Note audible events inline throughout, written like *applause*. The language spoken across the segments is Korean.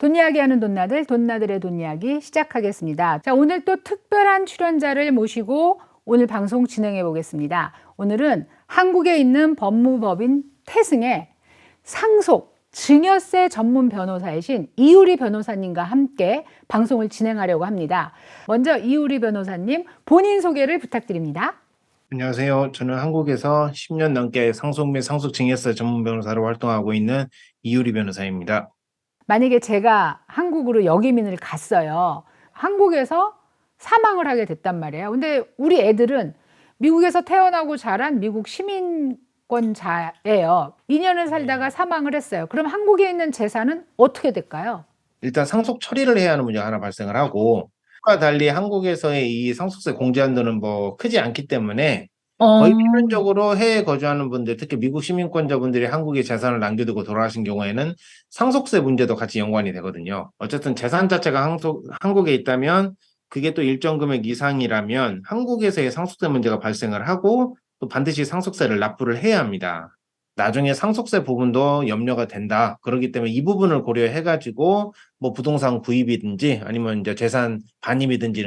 돈 이야기하는 돈나들, 돈나들의 돈 이야기 시작하겠습니다. 자, 오늘 또 특별한 출연자를 모시고 오늘 방송 진행해 보겠습니다. 오늘은 한국에 있는 법무법인 태승의 상속, 증여세 전문 변호사이신 이우리 변호사님과 함께 방송을 진행하려고 합니다. 먼저 이우리 변호사님 본인 소개를 부탁드립니다. 안녕하세요. 저는 한국에서 10년 넘게 상속 및 상속 증여세 전문 변호사로 활동하고 있는 이유리 변호사입니다. 만약에 제가 한국으로 역이민을 갔어요. 한국에서 사망을 하게 됐단 말이에요. 근데 우리 애들은 미국에서 태어나고 자란 미국 시민권자예요. 2년을 살다가 사망을 했어요. 그럼 한국에 있는 재산은 어떻게 될까요? 일단 상속 처리를 해야 하는 문제가 하나 발생을 하고 과 달리 한국에서의 이 상속세 공제 한도는 뭐 크지 않기 때문에 거의 필연적으로 해외에 거주하는 분들, 특히 미국 시민권자분들이 한국에 재산을 남겨두고 돌아가신 경우에는 상속세 문제도 같이 연관이 되거든요. 어쨌든 재산 자체가 한속, 한국에 있다면 그게 또 일정 금액 이상이라면 한국에서의 상속세 문제가 발생을 하고 또 반드시 상속세를 납부를 해야 합니다. 나중에 상속세 부분도 염려가 된다. 그렇기 때문에 이 부분을 고려해가지고 뭐 부동산 구입이든지 아니면 이제 재산 반입이든지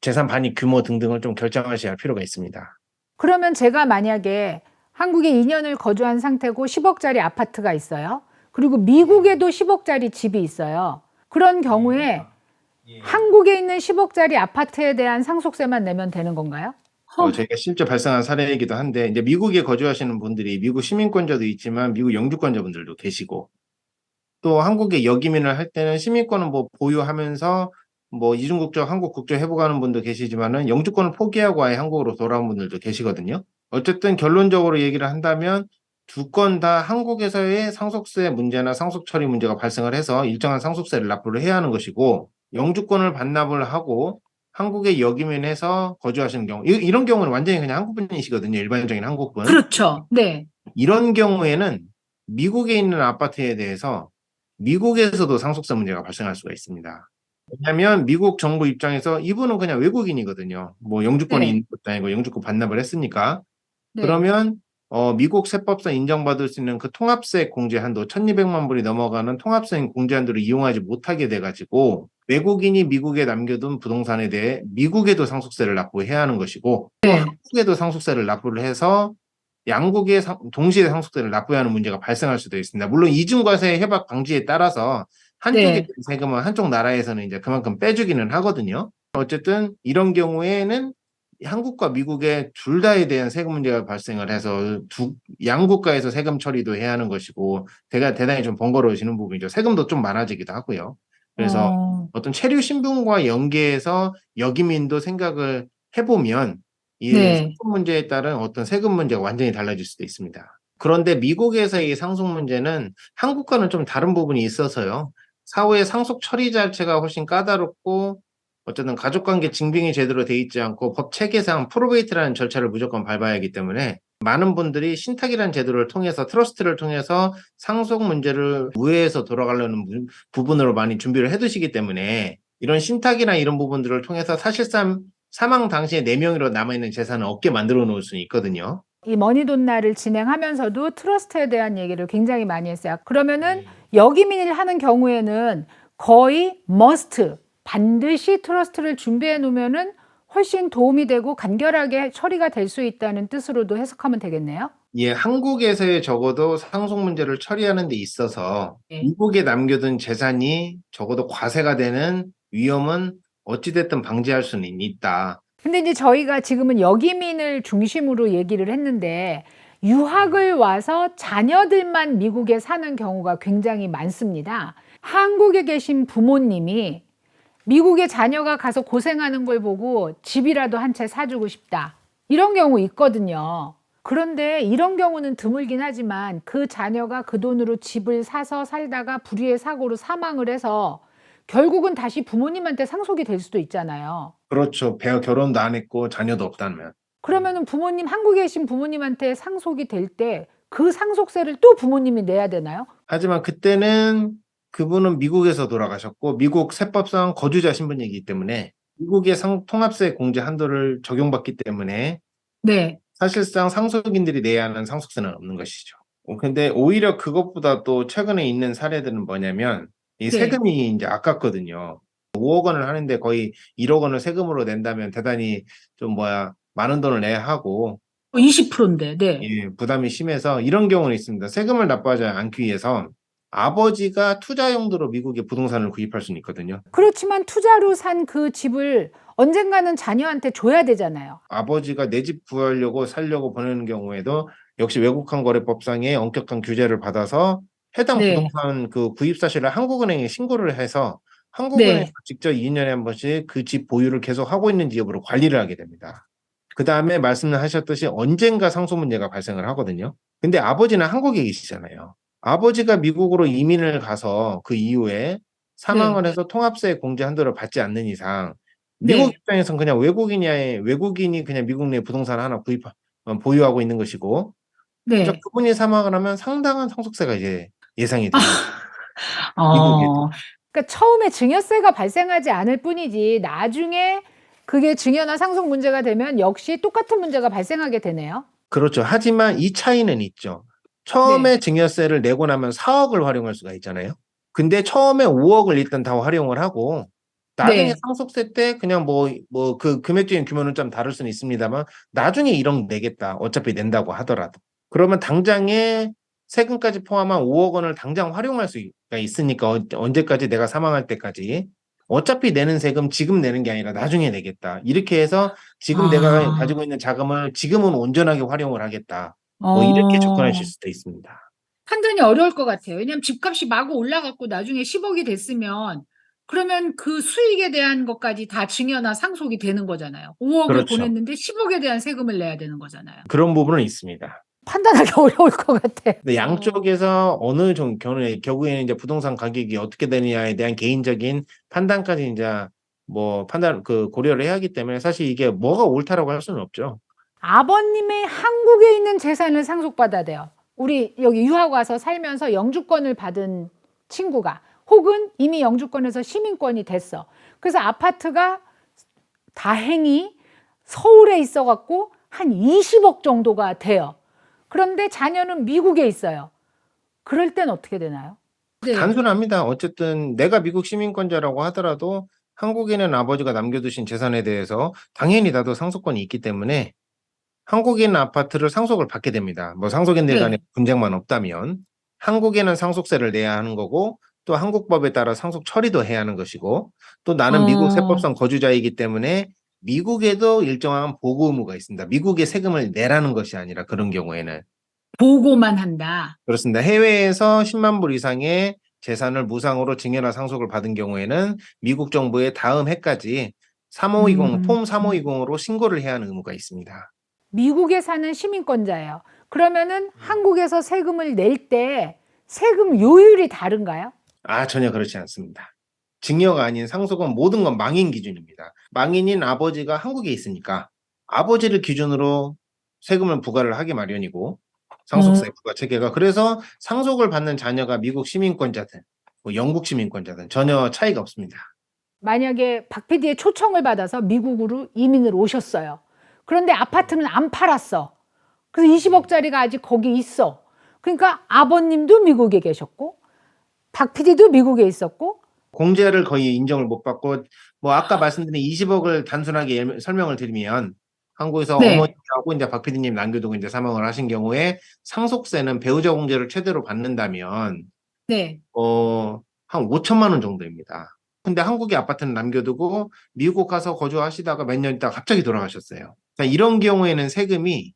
재산 반입 규모 등등을 좀 결정하셔야 할 필요가 있습니다. 그러면 제가 만약에 한국에 2년을 거주한 상태고 10억짜리 아파트가 있어요. 그리고 미국에도 10억짜리 집이 있어요. 그런 경우에 한국에 있는 10억짜리 아파트에 대한 상속세만 내면 되는 건가요? 어, 저희가 실제 발생한 사례이기도 한데 이제 미국에 거주하시는 분들이 미국 시민권자도 있지만 미국 영주권자분들도 계시고 또 한국에 역이민을 할 때는 시민권은 뭐 보유하면서 뭐 이중 국적 한국 국적 회복하는 분도 계시지만은 영주권을 포기하고 아예 한국으로 돌아온 분들도 계시거든요. 어쨌든 결론적으로 얘기를 한다면 두 건 다 한국에서의 상속세 문제나 상속 처리 문제가 발생을 해서 일정한 상속세를 납부를 해야 하는 것이고 영주권을 반납을 하고 한국에 역이민해서 거주하시는 경우 이- 이런 경우는 완전히 그냥 한국분이시거든요. 일반적인 한국분. 그렇죠. 네. 이런 경우에는 미국에 있는 아파트에 대해서 미국에서도 상속세 문제가 발생할 수가 있습니다. 왜냐하면 미국 정부 입장에서 이분은 그냥 외국인이거든요. 뭐 영주권이 네. 있는 것도 아니고 영주권 반납을 했으니까. 네. 그러면 어, 미국 세법상 인정받을 수 있는 그 통합세 공제 한도 1200만 불이 넘어가는 통합세 공제 한도를 이용하지 못하게 돼가지고 외국인이 미국에 남겨둔 부동산에 대해 미국에도 상속세를 납부해야 하는 것이고 또 네. 한국에도 상속세를 납부를 해서 양국의 상- 동시에 상속세를 납부해야 하는 문제가 발생할 수도 있습니다. 물론 이중과세 협약 방지에 따라서 한쪽에 네. 세금은 한쪽 나라에서는 이제 그만큼 빼주기는 하거든요. 어쨌든 이런 경우에는 한국과 미국의 둘 다에 대한 세금 문제가 발생을 해서 두 양국가에서 세금 처리도 해야 하는 것이고 대가 대단히 좀 번거로워지는 부분이죠. 세금도 좀 많아지기도 하고요. 그래서 어, 어떤 체류 신분과 연계해서 역이민도 생각을 해보면 이 네. 상속 문제에 따른 어떤 세금 문제가 완전히 달라질 수도 있습니다. 그런데 미국에서의 상속 문제는 한국과는 좀 다른 부분이 있어서요. 사후의 상속 처리 자체가 훨씬 까다롭고 어쨌든 가족관계 증빙이 제대로 돼 있지 않고 법 체계상 프로베이트라는 절차를 무조건 밟아야 하기 때문에 많은 분들이 신탁이라는 제도를 통해서 트러스트를 통해서 상속 문제를 우회해서 돌아가려는 부- 부분으로 많이 준비를 해두시기 때문에 이런 신탁이나 이런 부분들을 통해서 사실상 사망 당시에 네 명으로 남아있는 재산을 얻게 만들어 놓을 수는 있거든요. 이 머니돈나를 진행하면서도 트러스트에 대한 얘기를 굉장히 많이 했어요. 그러면은 역이민을 하는 경우에는 거의 머스트 반드시 트러스트를 준비해 놓으면은 훨씬 도움이 되고 간결하게 처리가 될 수 있다는 뜻으로도 해석하면 되겠네요. 예, 한국에서의 적어도 상속 문제를 처리하는 데 있어서 네. 미국에 남겨둔 재산이 적어도 과세가 되는 위험은 어찌됐든 방지할 수는 있다. 근데 이제 저희가 지금은 역이민을 중심으로 얘기를 했는데 유학을 와서 자녀들만 미국에 사는 경우가 굉장히 많습니다. 한국에 계신 부모님이 미국에 자녀가 가서 고생하는 걸 보고 집이라도 한 채 사주고 싶다. 이런 경우 있거든요. 그런데 이런 경우는 드물긴 하지만 그 자녀가 그 돈으로 집을 사서 살다가 불의의 사고로 사망을 해서 결국은 다시 부모님한테 상속이 될 수도 있잖아요. 그렇죠. 배어 결혼도 안 했고 자녀도 없다면. 그러면은 부모님 한국에 계신 부모님한테 상속이 될 때 그 상속세를 또 부모님이 내야 되나요? 하지만 그때는 그분은 미국에서 돌아가셨고 미국 세법상 거주자 신분이기 때문에 미국의 상, 통합세 공제 한도를 적용받기 때문에 네. 사실상 상속인들이 내야 하는 상속세는 없는 것이죠. 어, 근데 오히려 그것보다 또 최근에 있는 사례들은 뭐냐면 이 네. 세금이 이제 아깝거든요. 5억 원을 하는데 거의 1억 원을 세금으로 낸다면 대단히 좀 뭐야 많은 돈을 내야 하고 20%인데, 네. 예, 부담이 심해서 이런 경우는 있습니다. 세금을 납부하지 않기 위해서 아버지가 투자 용도로 미국의 부동산을 구입할 수는 있거든요. 그렇지만 투자로 산 그 집을 언젠가는 자녀한테 줘야 되잖아요. 아버지가 내 집 구하려고 살려고 보내는 경우에도 역시 외국환 거래법상의 엄격한 규제를 받아서 해당 네. 부동산 그 구입 사실을 한국은행에 신고를 해서 한국은행에서 네. 직접 2년에 한 번씩 그 집 보유를 계속 하고 있는지 여부를 관리를 하게 됩니다. 그 다음에 말씀하셨듯이 언젠가 상속 문제가 발생을 하거든요. 근데 아버지는 한국에 계시잖아요. 아버지가 미국으로 이민을 가서 그 이후에 사망을 해서 통합세 공제 한도를 받지 않는 이상 미국 네. 입장에선 그냥 외국인이 외국인이 그냥 미국 내 부동산 하나 구입 어, 보유하고 있는 것이고 네. 그분이 사망을 하면 상당한 상속세가 이제 예상이 됩니다. 어, 그러니까 처음에 증여세가 발생하지 않을 뿐이지 나중에 그게 증여나 상속 문제가 되면 역시 똑같은 문제가 발생하게 되네요. 그렇죠. 하지만 이 차이는 있죠. 처음에 증여세를 내고 나면 4억을 활용할 수가 있잖아요. 근데 처음에 5억을 일단 다 활용을 하고 나중에 네. 상속세 때 그냥 뭐 뭐 그 금액적인 규모는 좀 다를 수는 있습니다만 나중에 1억 내겠다. 어차피 낸다고 하더라도. 그러면 당장에 세금까지 포함한 5억 원을 당장 활용할 수가 있으니까 어- 언제까지 내가 사망할 때까지 어차피 내는 세금 지금 내는 게 아니라 나중에 내겠다. 이렇게 해서 지금 아. 내가 가지고 있는 자금을 지금은 온전하게 활용을 하겠다. 뭐 이렇게 어. 접근하실 수도 있습니다. 판단이 어려울 것 같아요. 왜냐하면 집값이 마구 올라갔고 나중에 10억이 됐으면 그러면 그 수익에 대한 것까지 다 증여나 상속이 되는 거잖아요. 5억을 그렇죠. 보냈는데 10억에 대한 세금을 내야 되는 거잖아요. 그런 부분은 있습니다. 판단하기 *laughs* 어려울 것 같아. 근데 양쪽에서 어느 정 경우에 결국에는 이제 부동산 가격이 어떻게 되느냐에 대한 개인적인 판단까지 이제 뭐 판단 그 고려를 해야 하기 때문에 사실 이게 뭐가 옳다라고 할 수는 없죠. 아버님의 한국에 있는 재산을 상속받아야 돼요. 우리 여기 유학 와서 살면서 영주권을 받은 친구가 혹은 이미 영주권에서 시민권이 됐어. 그래서 아파트가 다행히 서울에 있어 갖고 한 20억 정도가 돼요. 그런데 자녀는 미국에 있어요. 그럴 땐 어떻게 되나요? 네. 단순합니다. 어쨌든 내가 미국 시민권자라고 하더라도 한국에는 아버지가 남겨두신 재산에 대해서 당연히 나도 상속권이 있기 때문에 있는 아파트를 상속을 받게 됩니다. 뭐 상속인들 간에 네. 분쟁만 없다면 한국에는 상속세를 내야 하는 거고 또 한국법에 따라 상속 처리도 해야 하는 것이고 또 나는 미국 어. 세법상 거주자이기 때문에 미국에도 일정한 보고 의무가 있습니다. 미국에 세금을 내라는 것이 아니라 그런 경우에는 보고만 한다. 그렇습니다. 해외에서 10만 불 이상의 재산을 무상으로 증여나 상속을 받은 경우에는 미국 정부에 다음 해까지 3520, 음. 폼 3520으로 신고를 해야 하는 의무가 있습니다. 미국에 사는 시민권자예요. 그러면은 한국에서 세금을 낼 때 세금 요율이 다른가요? 아, 전혀 그렇지 않습니다. 증여가 아닌 상속은 모든 건 망인 기준입니다. 망인인 아버지가 한국에 있으니까 아버지를 기준으로 세금을 부과를 하기 마련이고 상속세 음. 부과 체계가 그래서 상속을 받는 자녀가 미국 시민권자든 뭐 영국 시민권자든 전혀 차이가 없습니다. 만약에 박 PD의 초청을 받아서 미국으로 이민을 오셨어요. 그런데 아파트는 안 팔았어. 그래서 20억짜리가 아직 거기 있어. 그러니까 아버님도 미국에 계셨고 박 PD도 미국에 있었고 공제를 거의 인정을 못 받고 뭐 아까 말씀드린 20억을 단순하게 예- 설명을 드리면 한국에서 네. 어머니하고 이제 박 PD님 남겨두고 이제 사망을 하신 경우에 상속세는 배우자 공제를 최대로 받는다면 네. 어, 한 5천만 원 정도입니다. 근데 한국에 아파트는 남겨두고 미국 가서 거주하시다가 몇 년 있다가 갑자기 돌아가셨어요. 그러니까 이런 경우에는 세금이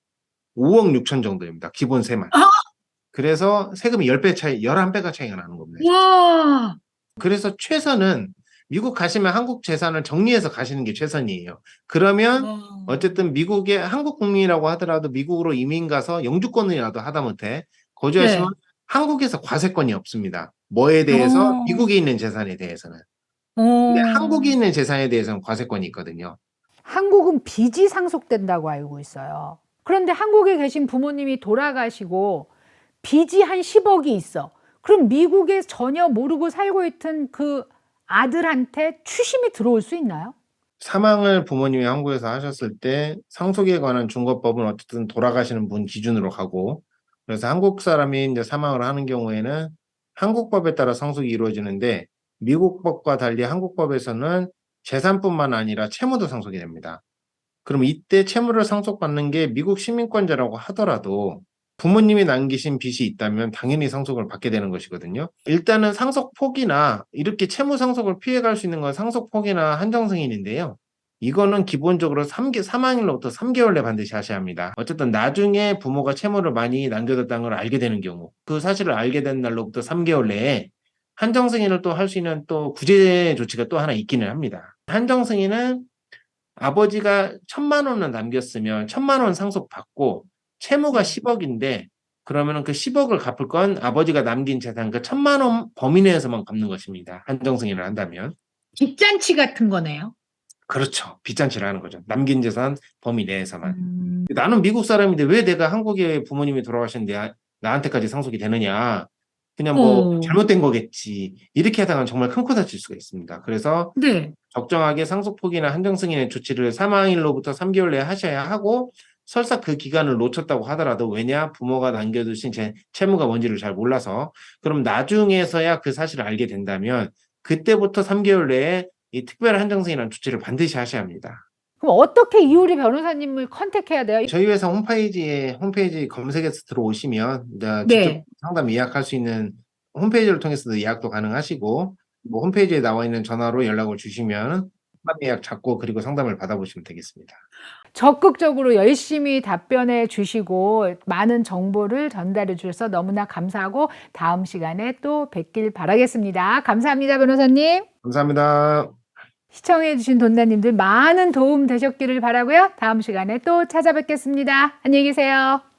5억 6천 정도입니다. 기본세만. 아! 그래서 세금이 10배 차이, 11배가 차이가 나는 겁니다. 와. 그래서 최선은 미국 가시면 한국 재산을 정리해서 가시는 게 최선이에요. 그러면 어쨌든 미국의 한국 국민이라고 하더라도 미국으로 이민 가서 영주권이라도 하다못해 거주하시면 네. 한국에서 과세권이 없습니다. 뭐에 대해서 어. 미국에 있는 재산에 대해서는. 어. 근데 한국에 있는 재산에 대해서는 과세권이 있거든요. 한국은 빚이 상속된다고 알고 있어요. 그런데 한국에 계신 부모님이 돌아가시고 빚이 한 10억이 있어. 그럼 미국에 전혀 모르고 살고 있던 그 아들한테 추심이 들어올 수 있나요? 사망을 부모님이 한국에서 하셨을 때 상속에 관한 준거법은 어쨌든 돌아가시는 분 기준으로 가고 그래서 한국 사람이 이제 사망을 하는 경우에는 한국법에 따라 상속이 이루어지는데 미국 법과 달리 한국 법에서는 재산뿐만 아니라 채무도 상속이 됩니다. 그럼 이때 채무를 상속받는 게 미국 시민권자라고 하더라도 부모님이 남기신 빚이 있다면 당연히 상속을 받게 되는 것이거든요. 일단은 상속폭이나 이렇게 채무 상속을 피해갈 수 있는 건 상속폭이나 한정 승인인데요. 이거는 기본적으로 3개, 사망일로부터 3개월 내 반드시 하셔야 합니다. 어쨌든 나중에 부모가 채무를 많이 남겨뒀다는 걸 알게 되는 경우, 그 사실을 알게 된 날로부터 3개월 내에 한정 승인을 또 할 수 있는 또 구제 조치가 또 하나 있기는 합니다. 한정 승인은 아버지가 천만 원을 남겼으면 천만 원 상속 받고 채무가 10억인데 그러면은 그 10억을 갚을 건 아버지가 남긴 재산 그 천만 원 범위 내에서만 갚는 것입니다. 한정승인을 한다면. 빚잔치 같은 거네요. 그렇죠. 빚잔치를 하는 거죠. 남긴 재산 범위 내에서만. 음, 나는 미국 사람인데 왜 내가 한국에 부모님이 돌아가셨는데 아- 나한테까지 상속이 되느냐. 그냥 뭐 어. 잘못된 거겠지. 이렇게 하다가 정말 큰 코 다칠 수가 있습니다. 그래서 네. 적정하게 상속폭이나 한정 승인의 조치를 사망일로부터 3개월 내에 하셔야 하고 설사 그 기간을 놓쳤다고 하더라도 왜냐 부모가 남겨두신 제 채무가 뭔지를 잘 몰라서 그럼 나중에서야 그 사실을 알게 된다면 그때부터 3개월 내에 이 특별 한정승인이라는 조치를 반드시 하셔야 합니다. 그럼 어떻게 이효리 변호사님을 컨택해야 돼요? 저희 회사 홈페이지에 홈페이지 검색해서 들어오시면 직접 네. 상담 예약할 수 있는 홈페이지를 통해서도 예약도 가능하시고 뭐 홈페이지에 나와 있는 전화로 연락을 주시면 상담 예약 잡고 그리고 상담을 받아보시면 되겠습니다. 적극적으로 열심히 답변해 주시고 많은 정보를 전달해 주셔서 너무나 감사하고 다음 시간에 또 뵙길 바라겠습니다. 감사합니다, 변호사님. 감사합니다. 시청해 주신 돈나님들 많은 도움 되셨기를 바라고요. 다음 시간에 또 찾아뵙겠습니다. 안녕히 계세요.